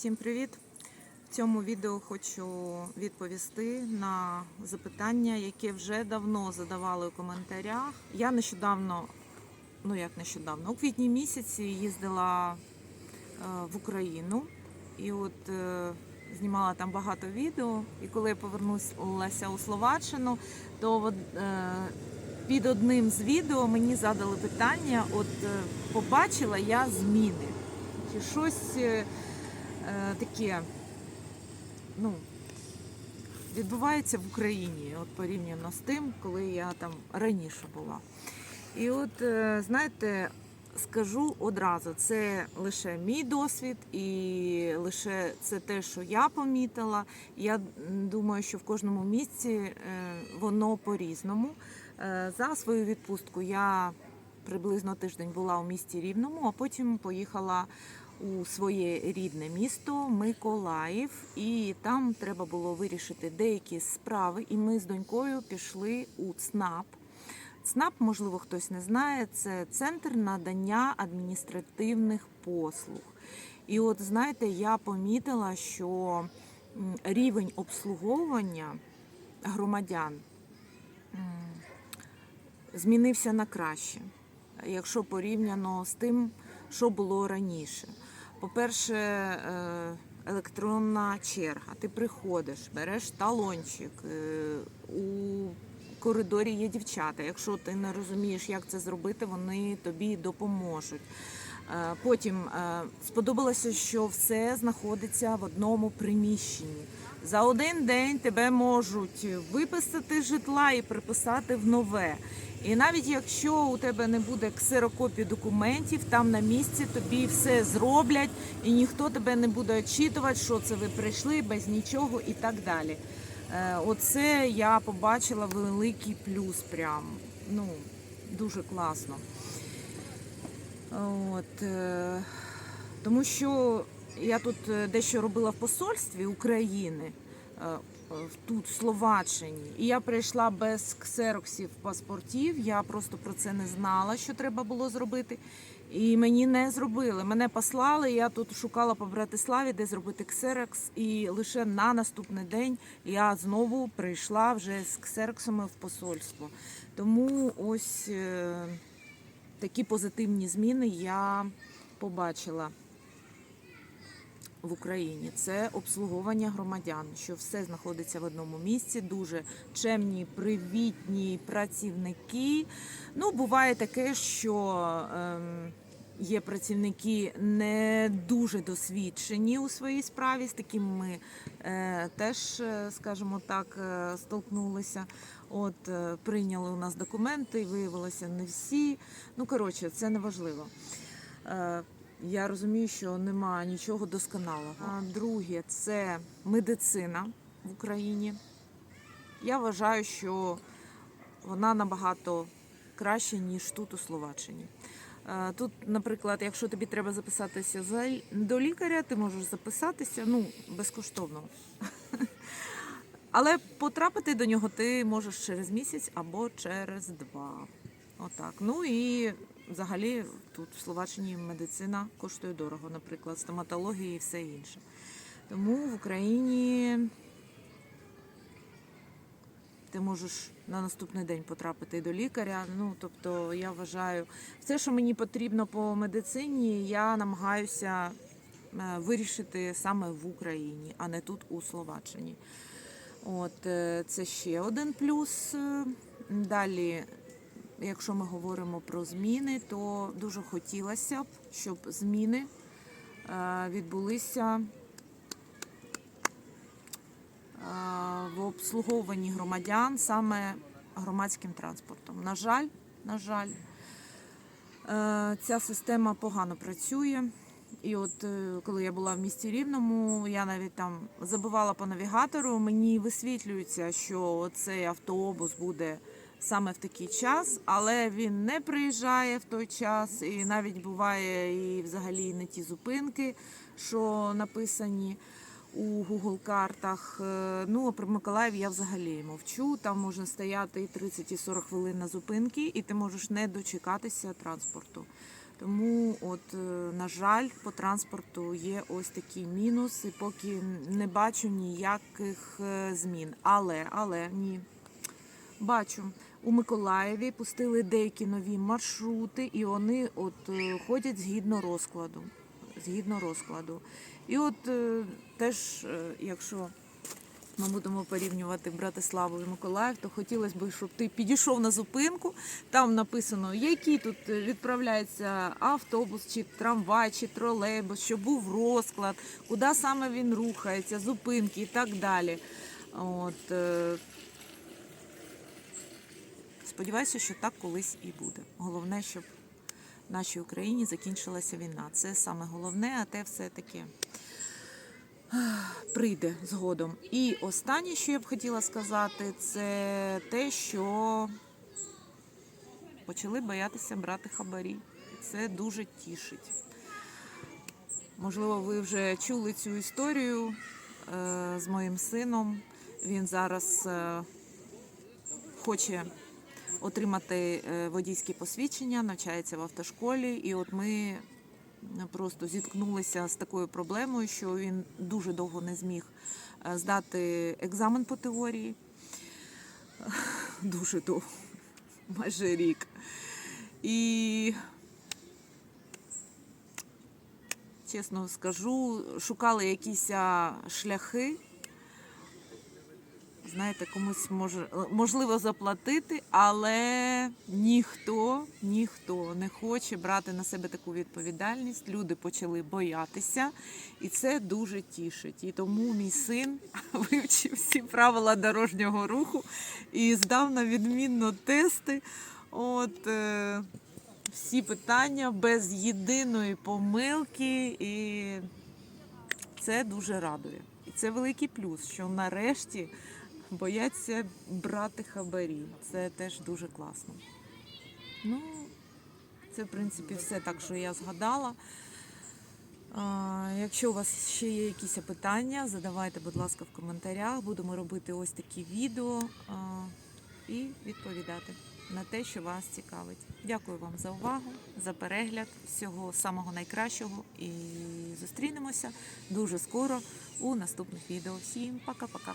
Всім привіт! В цьому відео хочу відповісти на запитання, яке вже давно задавали у коментарях. Я нещодавно, ну як нещодавно, у квітні місяці їздила е, в Україну і от е, знімала там багато відео. І коли я повернулася у Словаччину, то е, під одним з відео мені задали питання: от побачила я зміни. Чи щось таке ну, відбувається в Україні, от порівняно з тим, коли я там раніше була. І от, е, знаєте, скажу одразу, це лише мій досвід, і лише це те, що я помітила. Я думаю, що в кожному місці е, воно по-різному. Е, За свою відпустку я приблизно тиждень була у місті Рівному, а потім поїхала у своє рідне місто Миколаїв, і там треба було вирішити деякі справи. І ми з донькою пішли у ЦНАП. ЦНАП, можливо, хтось не знає, це центр надання адміністративних послуг. І от знаєте, я помітила, що рівень обслуговування громадян змінився на краще, якщо порівняно з тим, що було раніше. По-перше, е, електронна черга. Ти приходиш, береш талончик. е, У коридорі є дівчата. Якщо ти не розумієш, як це зробити, вони тобі допоможуть. Е, Потім сподобалося, що все знаходиться в одному приміщенні. За один день тебе можуть виписати житла і приписати в нове. І навіть якщо у тебе не буде ксерокопії документів, там на місці тобі все зроблять, і ніхто тебе не буде очитувати, що це ви прийшли без нічого і так далі. Е, Оце я побачила великий плюс. Прям ну дуже класно. От, е, тому що я тут е, дещо робила в посольстві України, тут, в Словаччині, і я прийшла без ксероксів паспортів. Я просто про це не знала, що треба було зробити. І мені не зробили. Мене послали. Я тут шукала по Братиславі, де зробити ксерокс, і лише на наступний день я знову прийшла вже з ксероксами в посольство. Тому ось. е, такі позитивні зміни я побачила в Україні. Це обслуговування громадян, що все знаходиться в одному місці. Дуже чемні, привітні працівники. Ну, буває таке, що ем, є працівники не дуже досвідчені у своїй справі. З таким ми е, теж, е, скажімо так, е, столкнулися. От е, прийняли у нас документи, виявилося не всі. Ну коротше, це не важливо. Е, Я розумію, що нема нічого досконалого. Друге, це медицина в Україні. Я вважаю, що вона набагато краще, ніж тут у Словаччині. Е, Тут, наприклад, якщо тобі треба записатися за- до лікаря, ти можеш записатися ну, безкоштовно. Але потрапити до нього ти можеш через місяць або через два. Отак. Ну і взагалі тут в Словаччині медицина коштує дорого, наприклад, стоматологія і все інше. Тому в Україні ти можеш на наступний день потрапити до лікаря. Ну, тобто, я вважаю, все, що мені потрібно по медицині, я намагаюся е, вирішити саме в Україні, а не тут у Словаччині. От е, це ще один плюс. Е, Далі, якщо ми говоримо про зміни, то дуже хотілося б, щоб зміни е, відбулися е, в обслуговуванні громадян саме громадським транспортом. На жаль, на жаль, е, ця система погано працює. І от коли я була в місті Рівному, я навіть там забивала по навігатору, мені висвітлюється, що цей автобус буде саме в такий час, але він не приїжджає в той час, і навіть буває і взагалі не ті зупинки, що написані у Google картах. Е, Ну, а про Миколаїв я взагалі мовчу. Там можна стояти і 30 і 40 хвилин на зупинки, і ти можеш не дочекатися транспорту. Тому, от, е, на жаль, по транспорту є ось такий мінус, і поки не бачу ніяких е, змін. Але, але ні. Бачу, у Миколаєві пустили деякі нові маршрути, і вони от е, ходять згідно розкладу. Згідно розкладу. І от е, теж, е, якщо ми будемо порівнювати Братиславу і Миколаїв, то хотілося б, щоб ти підійшов на зупинку. Там написано, який тут відправляється автобус, чи трамвай, чи тролейбус, що був розклад, куди саме він рухається, зупинки і так далі. От, сподіваюся, що так колись і буде. Головне, щоб в нашій Україні закінчилася війна. Це саме головне, а те все таке прийде згодом. І останнє, що я б хотіла сказати, це те, що почали боятися брати хабарі. Це дуже тішить. Можливо, ви вже чули цю історію е, з моїм сином. Він зараз е, хоче отримати е, водійське посвідчення, навчається в автошколі, і от ми просто зіткнулися з такою проблемою, що він дуже довго не зміг е, здати екзамен по теорії. Дуже довго, майже рік. І чесно скажу, шукали якісь шляхи. Знаєте, комусь може можливо заплатити, але ніхто, ніхто не хоче брати на себе таку відповідальність. Люди почали боятися, і це дуже тішить. І тому мій син вивчив всі правила дорожнього руху і здав на відмінно тести. От е, всі питання без єдиної помилки, і це дуже радує. І це великий плюс, що нарешті бояться брати хабарі. Це теж дуже класно. Ну, це, в принципі, все так, що я згадала. Якщо у вас ще є якісь питання, задавайте, будь ласка, в коментарях. Будемо робити ось такі відео і відповідати на те, що вас цікавить. Дякую вам за увагу, за перегляд. Всього самого найкращого і зустрінемося дуже скоро у наступних відео. Всім пока-пока.